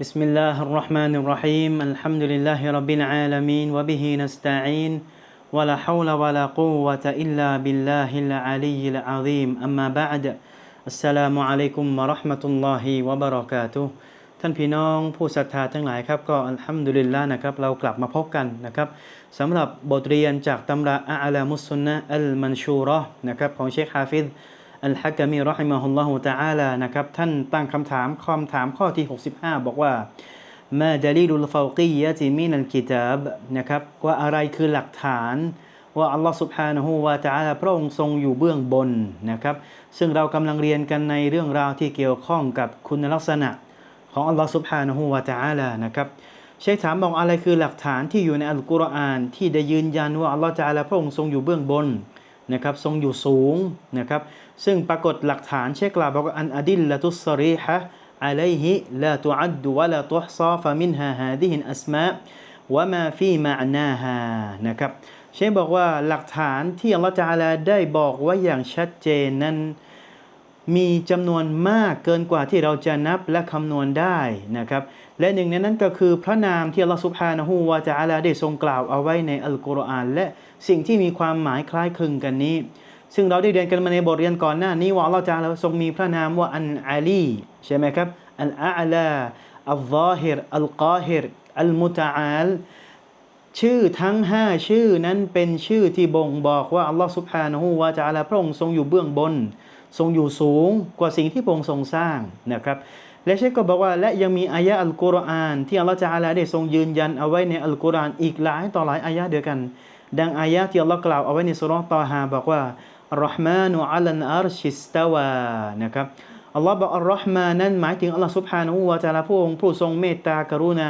بسم الله الرحمن الرحيم الحمد لله رب العالمين وبه نستعين ولا حول ولا قوة إلا بالله العلي العظيم أما بعد السلام عليكم ورحمة الله وبركاته ท่านพี่น้องผู้ศรัทธาทั้งหลายครับก็อัลฮัมดุลิลละนะครับเรากลับมาพบกันนะครับสำหรับบทเรียนจากตำราอัลามุสซุนนะอัลมันชูเราะห์นะครับของเชคฮาฟิด อัลฮักกามีรอฮิมาฮุลลอฮุตะอาลานะครับท่านตั้งคำถามคำถามข้อที่ 65 บอกว่ามาดลีดุลฟาวกียะจิมินันกิตาบนะครับว่าอะไรคือหลักฐานว่าอัลลอฮ์สุบฮานะฮูวาตาลาพระองค์ทรงอยู่เบื้องบนนะครับ ซึ่งเรากำลังเรียนกันในเรื่องราวที่เกี่ยวข้องกับคุณลักษณะของอัลลอฮ์สุบฮานะฮูวาตาลานะครับเชคถามบอกอะไรคือหลักฐานที่อยู่ในอัลกุรอานที่ได้ยืนยันว่าอัลลอฮ์จาลาพระองค์ทรงอยู่เบื้องบน นะครับทรงอยู่สูงนะครับซึ่งปรากฏหลักฐานเชคล่าวบอกอันอดิลละตุสรีฮะอะลัยฮิลาตุอัดดุวะลาตุฮซาฟะมินฮาฮาดิฮินอัสมาวะมาฟีมาอนาฮานะครับเชคบอกว่าหลักฐานที่อัลลอฮฺจาลาได้บอกไว้อย่างชัดเจนนั้น มีจำนวนมากเกินกว่าที่เราจะนับและคำนวณได้นะครับ และหนึ่งในนั้นก็คือพระนามที่อัลลอฮฺสุบฮานะฮูวาจาลาได้ทรงกล่าวเอาไว้ในอัลกุรอานและสิ่งที่มีความหมายคล้ายคลึงกันนี้ ซึ่งเราได้เรียนกันมาในบทเรียนก่อนหน้านี้ว่าอัลลอฮฺจาลาทรงมีพระนามว่าอันอาลีใช่ไหมครับอัลอาลาอัลซาฮิรอัลกาฮิรอัลมุตอาลชื่อทั้ง 5 ชื่อนั้นเป็นชื่อที่บ่งบอกว่าอัลลอฮฺสุบฮานะฮูวาจาลาพระองค์ทรงอยู่เบื้องบน ทรงอยู่สูงกว่าสิ่งที่พระองค์ทรงสร้างนะครับและเชคก็บอกว่าและยังมีอายะอัลกุรอานที่อัลลอฮฺจาลาได้ทรงยืนยันเอาไว้ในอัลกุรอานอีกหลายต่อหลายอายะเดียวกัน ดังอายะที่อัลลอฮฺกล่าวเอาไว้ในสุรตอฮาบอกว่าอัลรอฮ์มานุอัลันอัรชิสตาวานะครับอัลลอฮ์บอกอัลรอฮ์มานั้นหมายถึงอัลลอฮ์สุบฮานะฮูวาจาลาพระองค์ผู้ทรงเมตตากรุณา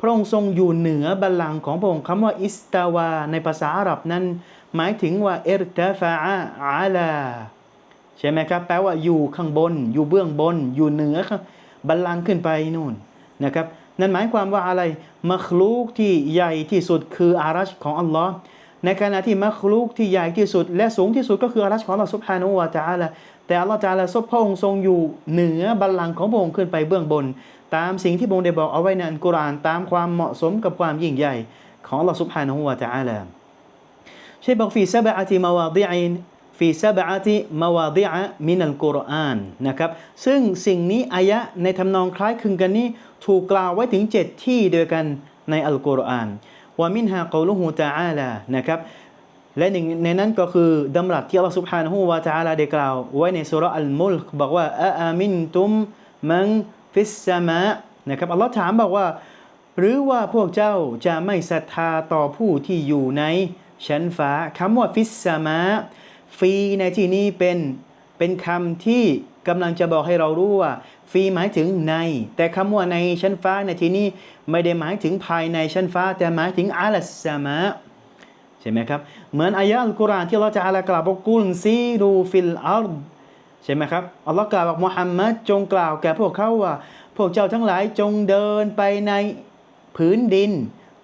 พระองค์ทรงอยู่เหนือบัลลังก์ของพระองค์คำว่าอิสตาวาในภาษาอาหรับนั้น หมายถึงว่าเอรตฟาอาลา ใช่ไหมครับ แปลว่าอยู่ข้างบน อยู่เบื้องบน อยู่เหนือบัลลังก์ขึ้นไปนู่นนะครับ นั่นหมายความว่าอะไรมัคลูกที่ใหญ่ที่สุดคืออารัชของอัลลอฮ์ในขณะที่มัคลูกที่ใหญ่ที่สุด และสูงที่สุดก็คืออารัชของเราสุภานุวาจาละแต่อัลลอฮ์จาละซบพองทรงอยู่เหนือบัลลังก์ของพระองค์ขึ้นไปเบื้องบน ตามสิ่งที่พระองค์ได้บอกเอาไว้ในอัลกุรอานตามความเหมาะสมกับความยิ่งใหญ่ของเราสุภานุวาจาละใช่บอกฟีซบะอาติมาวาดีอิน ฟีซาบะติมาวาดิอะมินัลกุรอานนะครับซึ่งสิ่งนี้อายะในทำนองคล้ายคลึงกันนี้ ถูกกล่าวไว้ถึง 7 ที่เดียวกันในอัลกุรอานวามินฮากลูฮูตาอาลานะครับและหนึ่งในนั้นก็คือดำรัสที่อัลลอฮฺ سبحانه และ تعالى ได้กล่าว ไว้ในสุรอัลมุลกบอกว่าอามินตุมมังฟิสซามะนะครับอัลลอฮ์ถามบอกว่า หรือว่าพวกเจ้าจะไม่ศรัทธาต่อผู้ที่อยู่ในชั้นฟ้าคำว่าฟิสซามะ ฟีในที่นี้เป็นเป็นคำที่กำลังจะบอกให้เรารู้ว่า ฟีหมายถึงใน แต่คำว่าในชั้นฟ้าในที่นี้ไม่ได้หมายถึงภายในชั้นฟ้า แต่หมายถึงอาลัสซามะใช่ไหมครับ เหมือนอายะอัลกุรอานที่เราจะอาลากล่าวบอกกุลซีรูฟิลอาร์ใช่ไหมครับอัลลอฮ์กล่าวบอกมุฮัมมัดจงกล่าวแก่พวกเขาว่า พวกเจ้าทั้งหลายจงเดินไปในผืนดิน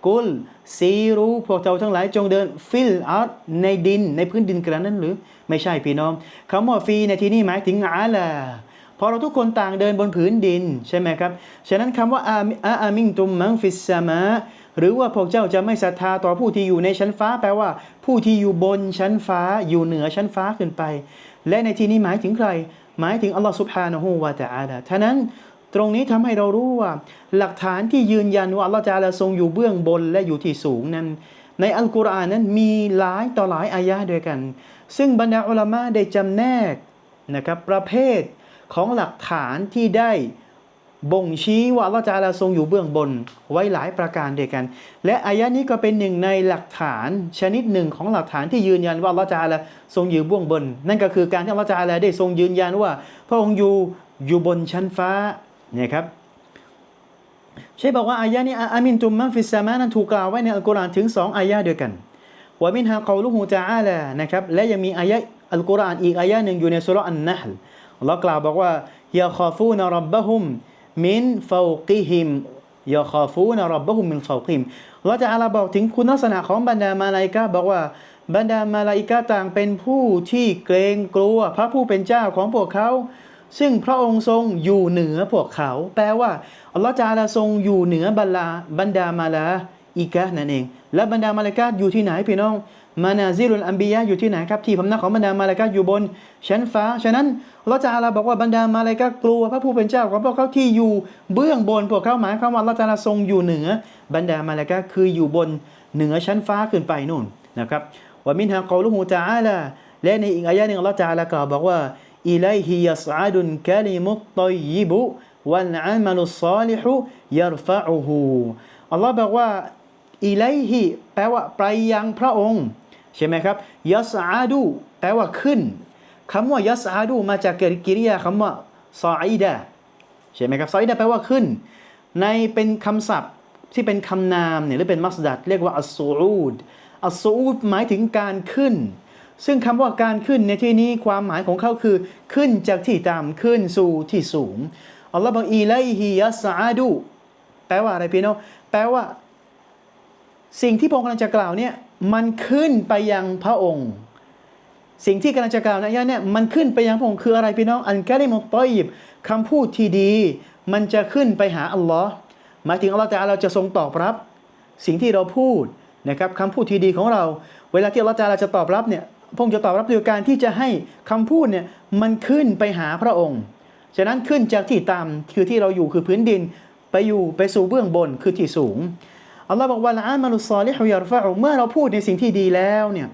กุลซีรูพวกเจ้าทั้งหลายจงเดินฟิลอาร์ในดินในพื้นดินกระนั้นหรือ ไม่ใช่พี่น้องคำว่าฟีในที่นี้หมายถึงอาลาพอเราทุกคนต่างเดินบนผืนดินใช่ไหมครับ ฉะนั้นคำว่าอาอามิงตุมมังฟิสซามะหรือว่าพวกเจ้าจะไม่ศรัทธาต่อผู้ที่อยู่ในชั้นฟ้า แปลว่า ผู้ที่อยู่บนชั้นฟ้าอยู่เหนือชั้นฟ้าขึ้นไป และในที่นี้หมายถึงใคร หมายถึงอัลลอฮฺสุบฮานะฮูวาตะอาลาท่านั้น ตรงนี้ทำให้เรารู้ว่า หลักฐานที่ยืนยันว่าอัลลอฮฺจาลาทรงอยู่เบื้องบนและอยู่ที่สูงนั้น ในอัลกุรอานนั้นมีหลายต่อหลายอายะด้วยกัน ซึ่งบรรดาอัลมะได้จำแนกนะครับประเภทของหลักฐานที่ได้บ่งชี้ว่าอัลลอฮฺจาลาทรงอยู่เบื้องบนไว้หลายประการเดียกัน และอายะนี้ก็เป็นหนึ่งในหลักฐานชนิดหนึ่งของหลักฐานที่ยืนยันว่าอัลลอฮฺจาลาทรงอยู่เบื้องบน นั่นก็คือการที่อัลลอฮฺจาลาได้ทรงยืนยันว่า พระองค์อยู่อยู่บนชั้นฟ้า เนี่ยครับใช่บอกว่าอายะนี้อามินตุมมังฟิสซามานั้นถูกกล่าวไว้ในอัลกุรอานถึงสองอายะเดียวกันว่ามินฮะกอลุฮูตะอาลานะครับและยังมีอายะอัลกุรอานอีกอายะหนึ่งอยู่ในสุรอันนะฮ์อัลลอฮ์กล่าวบอกว่ายาคาฟูนรับบะฮุมมินฟาวกิฮิมยาคาฟูนรับบะฮุมมินฟาวกิฮิมเราจะอาลาบอกถึงคุณลักษณะของบรรดามาลาอิกะบอกว่าบรรดามาลาอิกะต่างเป็นผู้ที่เกรงกลัว พระผู้เป็นเจ้าของพวกเขา ซึ่งพระองค์ทรงอยู่เหนือพวกเขา แปลว่าอัลลอฮฺจาลาทรงอยู่เหนือบรรดาบรรดามาลาอีกะห์นั่นเอง และบรรดามาลากะห์อยู่ที่ไหนพี่น้อง มานาซิลุลอัมบียะอยู่ที่ไหนครับที่พำนักของบรรดามาลากะห์อยู่บนชั้นฟ้า ฉะนั้นอัลลอจาลาบอกว่าบรรดามาลากะห์กลัวพระผู้เป็นเจ้าของพวกเขาที่อยู่เบื้องบนพวกเขาหมายความว่าอัลอจาลาทรงอยู่เหนือบรรดามาลากะห์คืออยู่บนเหนือชั้นฟ้าขึ้นไปนู่นนะครับว่ามินฮะกอลุฮูตะอาลาและในอีกอายะหนึ่งอัลลอจาลากล่าวบอกว่า อิไลฮิยัสอาดุนกะลิมุตตอยยิบุวันอามัลุศอลิฮุยัรฟะอูฮูอัลลอฮ์บอกว่าอิไลฮิแปลว่าไปยังพระองค์ ใช่ไหมครับยัสอาดู แปลว่าขึ้นคำว่ายัสอาดูมาจากกิริยาคำว่าซออิดะใช่ไหมครับซออิดะแปลว่าขึ้น ในเป็นคำศัพท์ที่เป็นคำนามเนี่ยหรือเป็นมัสดัดเรียกว่าอัสซูอูดอัสซูอูดหมายถึงการขึ้น ซึ่งคำว่าการขึ้นในที่นี้ความหมายของเขาคือ ขึ้นจากที่ต่ำขึ้นสู่ที่สูงอัลลอฮ์บอกอีไลฮิยัสอาดูแปลว่าอะไรพี่น้องแปลว่า สิ่งที่พระองค์กำลังจะกล่าวเนี่ยมันขึ้นไปยังพระองค์ สิ่งที่กำลังจะกล่าวในอายะเนี่ยมันขึ้นไปยังพระองค์คืออะไรพี่น้องอันกะลิมุตตอยยิบคำพูดที่ดี มันจะขึ้นไปหาอัลลอฮ์หมายถึงอัลลอฮ์แต่เราจะทรงตอบรับ สิ่งที่เราพูดนะครับคำพูดที่ดีของเรา เวลาที่อัลลอฮ์แต่เราจะตอบรับเนี่ย พระองค์จะตอบรับด้วยการที่จะให้คำพูดเนี่ยมันขึ้นไปหาพระองค์ ฉะนั้นขึ้นจากที่ต่ำคือที่เราอยู่คือพื้นดินไปอยู่ไปสู่เบื้องบนคือที่สูงอัลลอฮ์บอกว่าละอามาลุซอลิฮุยารฟะอุเมื่อเราพูดในสิ่งที่ดีแล้วเนี่ย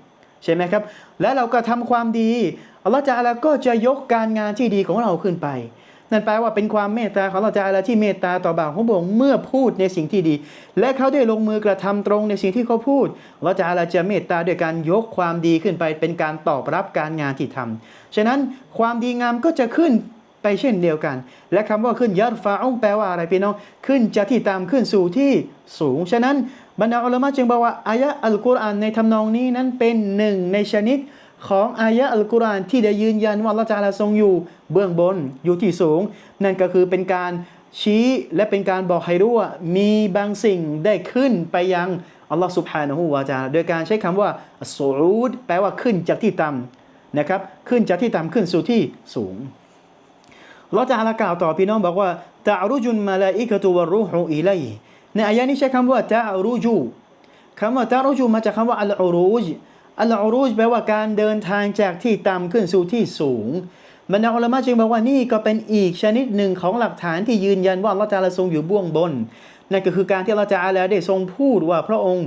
ใช่ไหมครับ และเราก็ทำความดีอัลลอฮ์จะอะไรก็จะยกการงานที่ดีของเราขึ้นไป นั่นแปลว่าเป็นความเมตตาของเราจะอะไรที่เมตตาต่อบ่าวของพระองค์เมื่อพูดในสิ่งที่ดี และเขาได้ลงมือกระทำตรงในสิ่งที่เขาพูดอัลลอฮ์จะอะไรจะเมตตาด้วยการยกความดีขึ้นไป เป็นการตอบรับการงานที่ทำฉะนั้นความดีงามก็จะขึ้นไปเช่นเดียวกัน และคำว่าขึ้นยัดฟ้าองแปลว่าอะไรพี่น้อง ขึ้นจากที่ต่ำขึ้นสู่ที่สูง ฉะนั้นบรรดาอัลลอฮ์จึงบอกว่าอายะอัลกุรอานในทำนองนี้นั้นเป็นหนึ่งในชนิด ของอายะอัลกุรอานที่ได้ยืนยันว่าละจาระทรงอยู่เบื้องบนอยู่ที่สูง นั่นก็คือเป็นการชี้และเป็นการบอกให้รู้ว่ามีบางสิ่งได้ขึ้นไปยังอัลลอฮ์สุบฮานะฮูวาจาโดยการใช้คำว่าสูดแปลว่าขึ้นจากที่ต่ำนะครับ ขึ้นจากที่ต่ำขึ้นสู่ที่สูงเราจะอากล่าวต่อพี่น้องบอกว่าตะรุจุนมาลาอิกตุวรูฮูอิไลในอายะนี้ใช้คำว่าตะรุจูคำว่าตะรุจูมาจากคาว่าอัลอรูจ อัลอรูจแปลว่าการเดินทางจากที่ต่ำขึ้นสู่ที่สูงบรรดาอัลลอฮ์จึงบอกว่านี่ก็เป็นอีกชนิดหนึ่งของหลักฐานที่ยืนยันว่าอัลลอฮ์จะทรงอยู่เบื้องบนนั่นก็คือการที่อัลลอฮ์จะอาลาได้ทรงพูดว่าพระองค์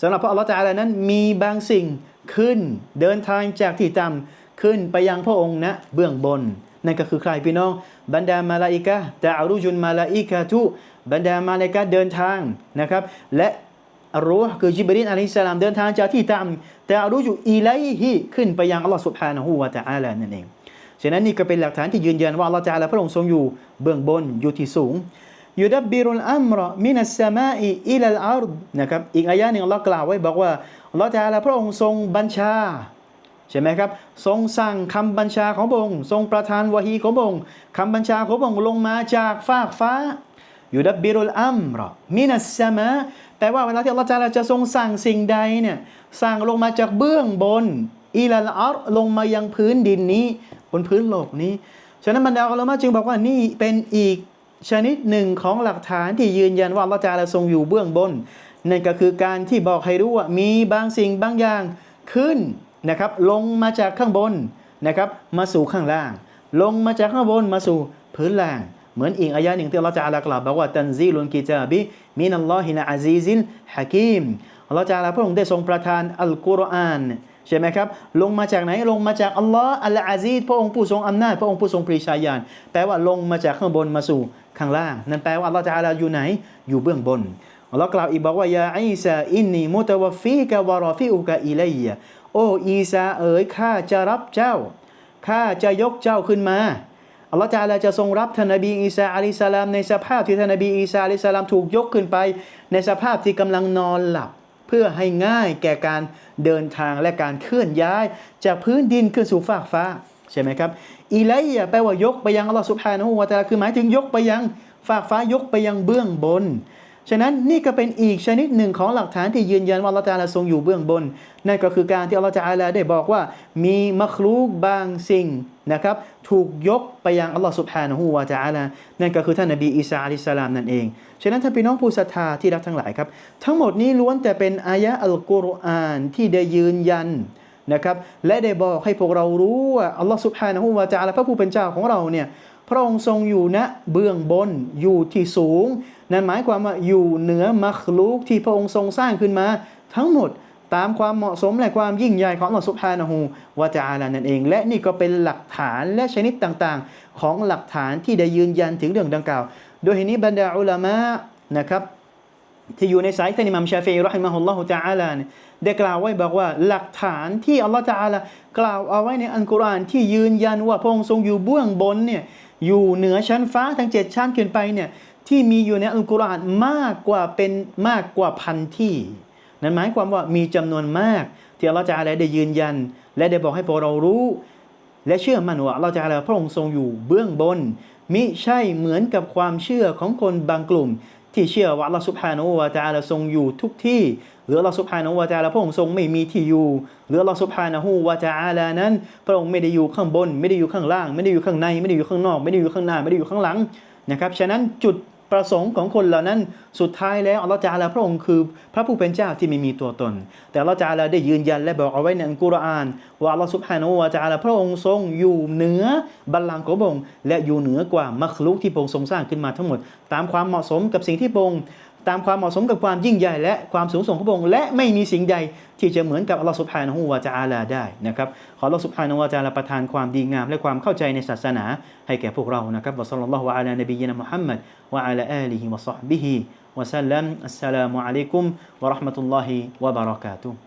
สำหรับพระอัลลอฮ์จะอาลานั้นมีบางสิ่งขึ้นเดินทางจากที่ต่ำขึ้นไปยังพระองค์ณเบื้องบนนั่นก็คือใครพี่น้อง บรรดามาลาอิกะห์ตะอารุจุนมาลาอิกะทุบรรดามาลาอิกะเดินทางนะครับ และ รู้คือจิบรีนอะลัยฮิสลามเดินทางจากที่ต่ำแต่อารูจุอีไลฮิขึ้นไปยังอัลลอฮ์สุบฮานะฮูวะตะอาลานั่นเองฉะนั้นนี่ก็เป็นหลักฐานที่ยืนยันว่าอัลลอฮ์จะอะไรพระองค์ทรงอยู่เบื้องบนอยู่ที่สูงยูดับบิรุลอัมรมินัสสมาอิอิลัลอาร์ดนะครับอีกอายะหนึ่งอัลลอฮ์กล่าวไว้บอกว่าอัลลอฮ์จะอะไรพระองค์ทรงบัญชาใช่ไหมครับทรงสั่งคำบัญชาของพระองค์ทรงประทานวะฮีของพระองค์คำบัญชาของพระองค์ลงมาจากฟากฟ้าอยู่ดับบิรุลอัมรมินัสสมา แต่ว่าเวลาที่อัลลอฮฺจาลาจะทรงสั่งสิ่งใดเนี่ยสั่งลงมาจากเบื้องบนอีลาลอาร์ลงมายังพื้นดินนี้ บนพื้นโลกนี้ ฉะนั้นบรรดาอัลลอฮ์จึงบอกว่านี่เป็นอีกชนิดหนึ่งของหลักฐานที่ยืนยันว่าอัลลอฮฺจาลาทรงอยู่เบื้องบนนั่นก็คือการที่บอกให้รู้ว่ามีบางสิ่งบางอย่างขึ้นนะครับ ลงมาจากข้างบนนะครับ มาสู่ข้างล่าง ลงมาจากข้างบนมาสู่พื้นล่าง เหมือนอีกอายะหนึ่งที่อัลลอฮฺจะอาลากล่าวบอกว่าตันซีลุนกิจาบิมินัลลอฮิลอาซีซิลฮะกีมอัลลอฮฺจะอาลาพระองค์ได้ทรงประทานอัลกุรอานใช่ไหมครับ ลงมาจากไหนลงมาจากอัลลอฮ์อัลอาซีพระองค์ผู้ทรงอำนาจ พระองค์ผู้ทรงปรีชาญาณแปลว่าลงมาจากข้างบนมาสู่ข้างล่าง นั่นแปลว่าอัลลอฮฺจะอาลาอยู่ไหนอยู่เบื้องบนอัลลอฮ์กล่าวอีกบอกว่ายาอีซาอินนีมุตวฟีกะวะรอฟิอุกะอิเลยโอ้อีซาเอ๋ยข้าจะรับเจ้าข้าจะยกเจ้าขึ้นมา อัลลอฮฺจาลาจะทรงรับท่านนบีอีสาอะลัยฮิสลามในสภาพที่ท่านนบีอีสาอะลัยฮิสลามถูกยกขึ้นไป ในสภาพที่กำลังนอนหลับ เพื่อให้ง่ายแก่การเดินทางและการเคลื่อนย้าย จากพื้นดินขึ้นสู่ฟากฟ้าใช่ไหมครับอีไลยแปลว่ายกไปยังอัลลอฮฺสุบฮานะฮูวะตาลาคือหมายถึงยกไปยังฟากฟ้ายกไปยังเบื้องบนฉะนั้นนี่ก็เป็นอีกชนิดหนึ่งของหลักฐานที่ยืนยันว่าอัลลอฮฺตะอาลาทรงอยู่เบื้องบน นั่นก็คือการที่อัลลอฮฺตะอาลาได้บอกว่า มีมัคลูกบางสิ่ง นะครับถูกยกไปยังอัลลอฮฺสุบฮานะฮูวาตะอาลานั่นก็คือท่านนบีอีสาอัลิสลามนั่นเอง ฉะนั้นท่านพี่น้องผู้ศรัทธาที่รักทั้งหลายครับ ทั้งหมดนี้ล้วนแต่เป็นอายะอัลกุรอานที่ได้ยืนยันนะครับและได้บอกให้พวกเรารู้ว่าอัลลอฮฺสุบฮานะฮูวาตะอาลาพระผู้เป็นเจ้าของเราเนี่ยพระองค์ทรงอยู่ณเบื้องบนอยู่ที่สูง นั่นหมายความว่าอยู่เหนือมัคลูกที่พระองค์ทรงสร้างขึ้นมาทั้งหมด ตามความเหมาะสมและความยิ่งใหญ่ของอัลลอฮฺสุบฮานะฮูวาตะอาลานั่นเอง และนี่ก็เป็นหลักฐานและชนิดต่างๆ ของหลักฐานที่ได้ยืนยันถึงเรื่องดังกล่าว โดยเหตุนี้บรรดาอุลามะนะครับที่อยู่ในสายท่านอิมัมชาฟีรอฮิมะฮุลลอฮุตะอาลาเนี่ยได้กล่าวไว้บอกว่าหลักฐานที่อัลลอฮฺตะอาลากล่าวเอาไว้ในอัลกุรอานที่ยืนยันว่าพระองค์ทรงอยู่เบื้องบนเนี่ยอยู่เหนือชั้นฟ้าทั้งเจ็ดชั้นขึ้นไปเนี่ยที่มีอยู่ในอัลกุรอานมากกว่าเป็นมากกว่าพันที่ นั่นหมายความว่ามีจำนวนมาก ที่อัลลอฮฺตะอาลาได้ยืนยัน และได้บอกให้พวกเรารู้ และเชื่อมั่นว่าอัลลอฮฺจะอาลาพระองค์ทรงอยู่เบื้องบน มิใช่เหมือนกับความเชื่อของคนบางกลุ่ม ที่เชื่อว่าอัลลอฮฺสุบฮานะฮูวะตะอาลาทรงอยู่ทุกที่ หรืออัลลอฮฺสุบฮานะฮูวะตะอาลาพระองค์ทรงไม่มีที่อยู่ หรืออัลลอฮฺสุบฮานะฮูวะตะอาลานั้น พระองค์ไม่ได้อยู่ข้างบน ไม่ได้อยู่ข้างล่าง ไม่ได้อยู่ข้างใน ไม่ได้อยู่ข้างนอก ไม่ได้อยู่ข้างหน้า ไม่ได้อยู่ข้างหลังนะครับ ฉะนั้นจุด ประสงค์ของคนเหล่านั้นสุดท้ายแล้วอัลลอฮฺจาลาพระองค์คือ พระผู้เป็นเจ้าที่ไม่มีตัวตน แต่อัลลอฮฺจาลาได้ยืนยันและบอกเอาไว้ในอัลกุรอานว่าอัลลอฮฺสุบฮานุวาจาลาพระองค์ทรงอยู่เหนือบัลลังก์ของพระองค์และอยู่เหนือกว่ามัคลุกที่พระองค์ทรงสร้างขึ้นมาทั้งหมด ตามความเหมาะสมกับสิ่งที่พระองค์ ตามความเหมาะสมกับความยิ่งใหญ่และความสูงส่งของพระองค์และไม่มีสิ่งใดที่จะเหมือนกับอัลลอฮฺสุบฮานะฮูวะตะอาลาได้นะครับขออัลลอฮฺสุบฮานะฮูวาจาลาประทานความดีงาม และความเข้าใจในศาสนา ให้แก่พวกเรานะครับวะซัลลัลลอฮุอะลานบียนะมุฮัมมัดวะอะลาอาลีฮิวะซอฮบิฮิวะซัลลัมอัสสลามุอะลัยกุมวะเราะห์มะตุลลอฮิวะบะเราะกาตุฮ์